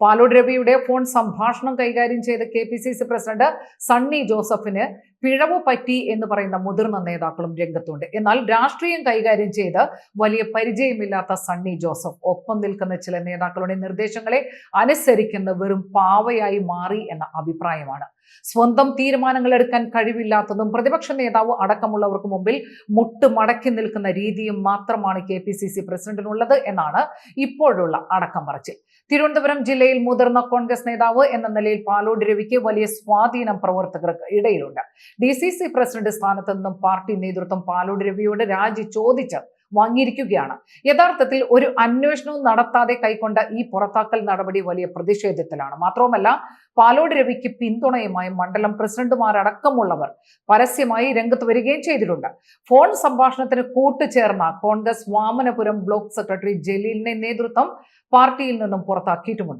പാലോട് രവിയുടെ ഫോൺ സംഭാഷണം കൈകാര്യം ചെയ്ത K P C C president Sunny ജോസഫിന് പിഴവ് പറ്റി എന്ന് പറയുന്ന മുതിർന്ന നേതാക്കളും രംഗത്തുണ്ട്. എന്നാൽ രാഷ്ട്രീയം കൈകാര്യം ചെയ്ത് വലിയ പരിചയമില്ലാത്ത സണ്ണി ജോസഫ് ഒപ്പം നിൽക്കുന്ന ചില നേതാക്കളുടെ നിർദ്ദേശങ്ങളെ അനുസരിക്കുന്ന വെറും പാവയായി മാറി എന്ന അഭിപ്രായമാണ്. സ്വന്തം തീരുമാനങ്ങൾ എടുക്കാൻ കഴിവില്ലാത്തതും പ്രതിപക്ഷ നേതാവ് അടക്കമുള്ളവർക്ക് മുമ്പിൽ മുട്ട് മടക്കി നിൽക്കുന്ന രീതിയും മാത്രമാണ് കെ പി സി സി പ്രസിഡന്റിനുള്ളത് എന്നാണ് ഇപ്പോഴുള്ള അടക്കം പറച്ചിൽ തിരുവനന്തപുരം ജില്ലയിൽ മുതിർന്ന കോൺഗ്രസ് നേതാവ് എന്ന നിലയിൽ പാലോട് രവിക്ക് വലിയ സ്വാധീനം പ്രവർത്തകർക്ക് ഇടയിലുണ്ട്. ഡി സി സി പ്രസിഡന്റ് സ്ഥാനത്ത് നിന്നും പാർട്ടി നേതൃത്വം പാലോട് രവിയോട് രാജി ചോദിച്ച് വാങ്ങിയിരിക്കുകയാണ്. യഥാർത്ഥത്തിൽ ഒരു അന്വേഷണവും നടത്താതെ കൈക്കൊണ്ട ഈ പുറത്താക്കൽ നടപടി വലിയ പ്രതിഷേധത്തിലാണ്. മാത്രവുമല്ല പാലോട് രവിക്ക് പിന്തുണയുമായി മണ്ഡലം പ്രസിഡന്റുമാരടക്കമുള്ളവർ പരസ്യമായി രംഗത്ത് വരികയും ചെയ്തിട്ടുണ്ട്. ഫോൺ സംഭാഷണത്തിന് കൂട്ടുചേർന്ന കോൺഗ്രസ് വാമനപുരം ബ്ലോക്ക് സെക്രട്ടറി ജലീലിനെ നേതൃത്വം പാർട്ടിയിൽ നിന്നും പുറത്താക്കിയിട്ടുമുണ്ട്.